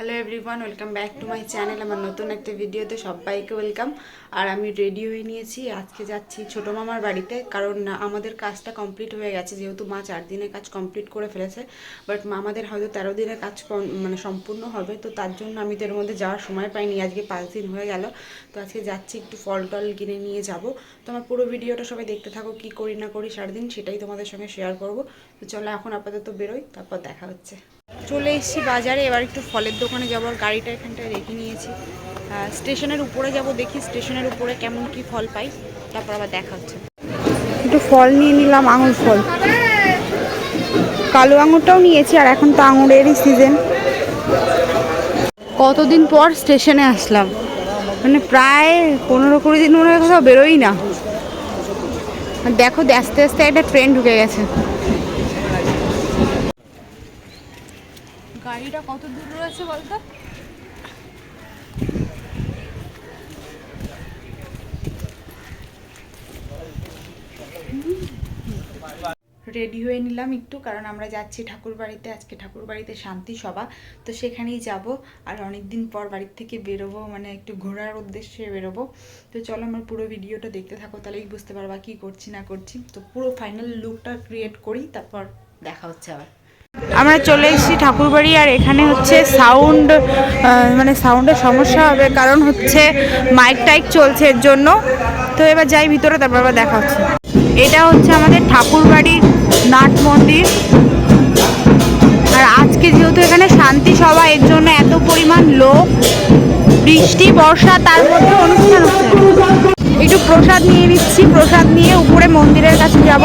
Hello everyone welcome back to my channel আমার নতুন একটা ভিডিওতে সবাইকে ওয়েলকাম আর আমি রেডি হয়ে নিয়েছি। আজকে যাচ্ছি ছোটো মামার বাড়িতে। কারণ আমাদের কাজটা কমপ্লিট হয়ে গেছে। যেহেতু মা চার দিনের কাজ কমপ্লিট করে ফেলেছে। বাট মামাদের হয়তো তেরো দিনের কাজ মানে সম্পূর্ণ হবে। তো তার জন্য আমি তো এর মধ্যে যাওয়ার সময় পাইনি। আজকে পাঁচ দিন হয়ে গেল। তো আজকে যাচ্ছি একটু ফল টল কিনে নিয়ে যাব। তো আমার পুরো ভিডিওটা সবাই দেখতে থাকো। কি করি না করি সারাদিন সেটাই তোমাদের সঙ্গে শেয়ার করব। তো চলো এখন আপাতত বেরোই। তারপর দেখা হচ্ছে। চলে এসেছি বাজারে, এবার একটু ফলের দোকানে যাব আর গাড়িটা এখানটায় রেখে নিয়েছি। স্টেশনের উপরে যাব, দেখি স্টেশনের উপরে কেমন কি ফল পাই, তারপর আবার দেখা হচ্ছে। একটু ফল নিয়ে নিলাম, আঙুর ফল। কালো আঙুরটাও নিয়েছি, আর এখন তো আঙুরেরই সিজন কতদিন পর স্টেশনে আসলাম? মানে প্রায় পনেরো কুড়ি দিন মনে হয় কোথাও বেরোই না। দেখো আস্তে আস্তে একটা ট্রেন ঢুকে গেছে। গাড়িটা কত দূর রয়েছে বলতো রেডি হয়ে নিলাম একটু, কারণ আমরা যাচ্ছি ঠাকুর বাড়িতে, আজকে ঠাকুর বাড়িতে শান্তি সভা। তো সেখানেই যাব, আর অনেক দিন পর বাড়ির থেকে বেরোবো মানে একটু ঘোরার উদ্দেশ্যে বেরোবো। তো চলো আমার পুরো ভিডিওটা দেখতে থাকো, তাহলেই বুঝতে পারবা কি করছি না করছি। তো পুরো ফাইনাল লুকটা ক্রিয়েট করি, তারপর দেখা হচ্ছে আবার। আমরা চলে এসেছি ঠাকুরবাড়ি আর এখানে হচ্ছে সাউন্ড মানে সাউন্ডের সমস্যা হবে কারণ হচ্ছে মাইক টাইক চলছে এর জন্য। তো এবার যাই ভিতরে, তারপর আবার দেখা হচ্ছে। এটা হচ্ছে আমাদের ঠাকুরবাড়ির নাট মন্দির। আর আজকে যেহেতু এখানে শান্তি সভা, এর জন্য এত পরিমাণ লোক, বৃষ্টি, বর্ষা, তার মধ্যে অনুষ্ঠান হচ্ছে। একটু প্রসাদ নিয়ে নিচ্ছি, প্রসাদ নিয়ে উপরে মন্দিরের কাছে যাব।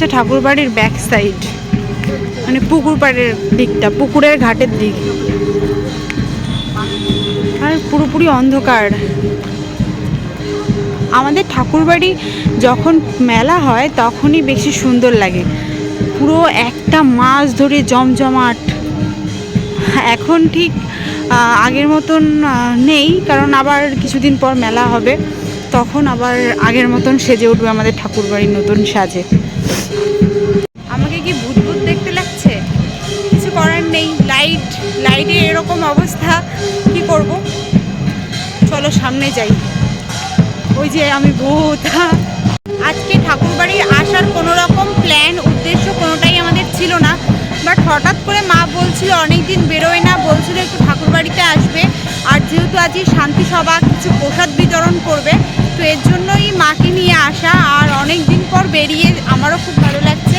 হচ্ছে ঠাকুরবাড়ির ব্যাক সাইড মানে পুকুর পাড়ের দিকটা, পুকুরের ঘাটের দিক। আর পুরোপুরি অন্ধকার। আমাদের ঠাকুরবাড়ি যখন মেলা হয়, তখনই বেশি সুন্দর লাগে। পুরো একটা মাস ধরে জমজমাট। এখন ঠিক আগের মতন নেই, কারণ আবার কিছুদিন পর মেলা হবে। তখন আবার আগের মতন সেজে উঠবে আমাদের ঠাকুরবাড়ির নতুন সাজে। আমাকে কি ভূত ভূত দেখতে লাগছে? কিছু করার নেই। লাইট লাইটের এরকম অবস্থা। কি করব? চলো সামনে যাই। ওই যে আমি ভূত। আজকে ঠাকুরবাড়ির আসার কোনো রকম প্ল্যান উদ্দেশ্য কোনোটাই আমাদের ছিল না। বাট হঠাৎ করে মা বলছিল অনেক দিন বেরোয় না। বলছিল, একটু ঠাকুরবাড়িতে আসবে। আর যেহেতু আজকে শান্তি সভা, কিছু প্রসাদ বিতরণ করবে তো এর জন্যই মাকে নিয়ে আসা আর অনেক দিন পর বেরিয়ে আমারও খুব ভালো লাগছে।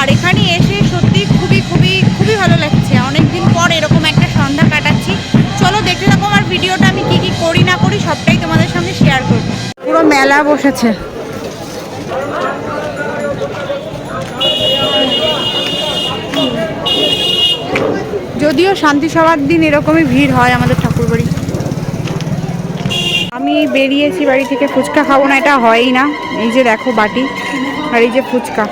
আর এখানে এসে সত্যি খুবই খুবই খুবই ভালো লাগছে। অনেক দিন পর এরকম একটা সন্ধ্যা কাটাচ্ছি। চলো দেখতে থাকো আমার ভিডিওটা, আমি কি কি করি, না করি, সবটাই তোমাদের সঙ্গে শেয়ার করব। পুরো মেলা বসেছে। যদিও শান্তি সভার দিন এরকমই ভিড় হয় আমাদের আমি বেরিয়েছি বাড়ি থেকে ফুচকা খাব না, এটা হয়ই না। এই যে দেখো বাটি আর এই যে ফুচকা।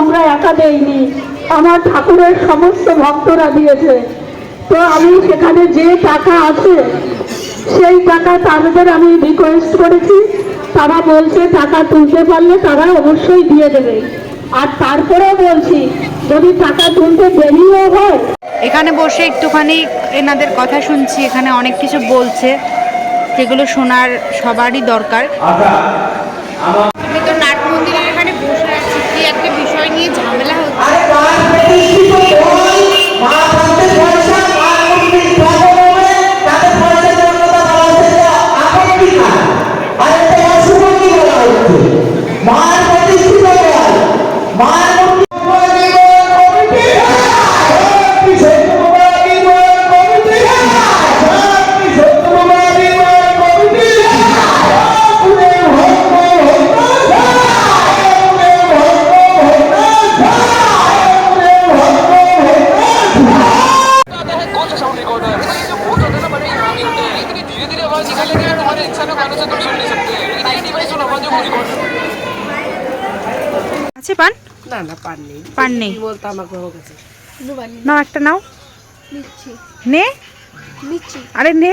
আমরা একা দেইনি, আমার ঠাকুরের সমস্ত ভক্তরা দিয়েছে। তো আমি সেখানে যে টাকা আছে, সেই টাকা তাদের আমি রিকোয়েস্ট করেছি। তারা বলছে, টাকা তুলতে পারলে তারা অবশ্যই দিয়ে দেবে। আর তারপরে বলছি যদি টাকা তুলতে দেরিও হয়। এখানে বসে একটুখানি এনাদের কথা শুনছি এখানে অনেক কিছু বলছে যেগুলো শোনার সবারই দরকার। कारण हर इंसान गानों से तुम सुन नहीं सकते लेकिन एक ही सुनो जो पूरी আছে পান না না পান নেই পান নেই বলতো আমার ঘর কাছে নাও একটা নাও নে আরে নে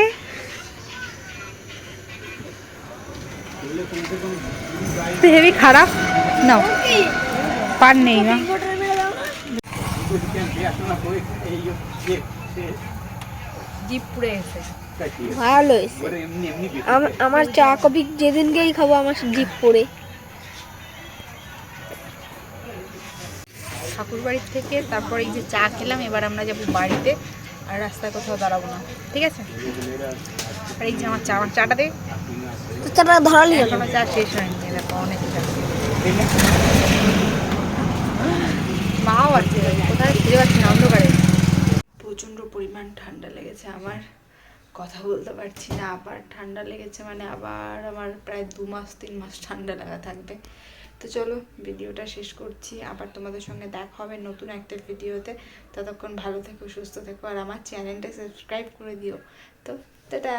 তো হেভি খারাপ নাও পান নেই না জিপ পুড়ে গেছে ভালো হয়েছে। আমার চা কফি যেদিনকেই খাব আমার জিপ পড়ে। ঠাকুর বাড়ির থেকে তারপর এই যে চা খেলাম এবার আমরা যাব বাড়িতে আর রাস্তায় কোথাও দাঁড়াবো না। ঠিক আছে? আর এই যে আমার চা আমার চাটা দে। তো চাটা ধরালি চা শেষ হয়নি দেখো অনেক চা। মাও আছে কোথায়? খুঁজে পাচ্ছি না অন্ধকারে। প্রচণ্ড পরিমাণ ঠান্ডা লেগেছে আমার। কথা বলতে পারছি না, আবার ঠান্ডা লেগেছে মানে আবার আমার প্রায় দু মাস, তিন মাস ঠান্ডা লাগা থাকবে। তো চলো, ভিডিওটা শেষ করছি। আবার তোমাদের সঙ্গে দেখা হবে নতুন একটা ভিডিওতে। ততক্ষণ ভালো থেকো, সুস্থ থেকো, আর আমার চ্যানেলটা সাবস্ক্রাইব করে দিও। তো, টাটা!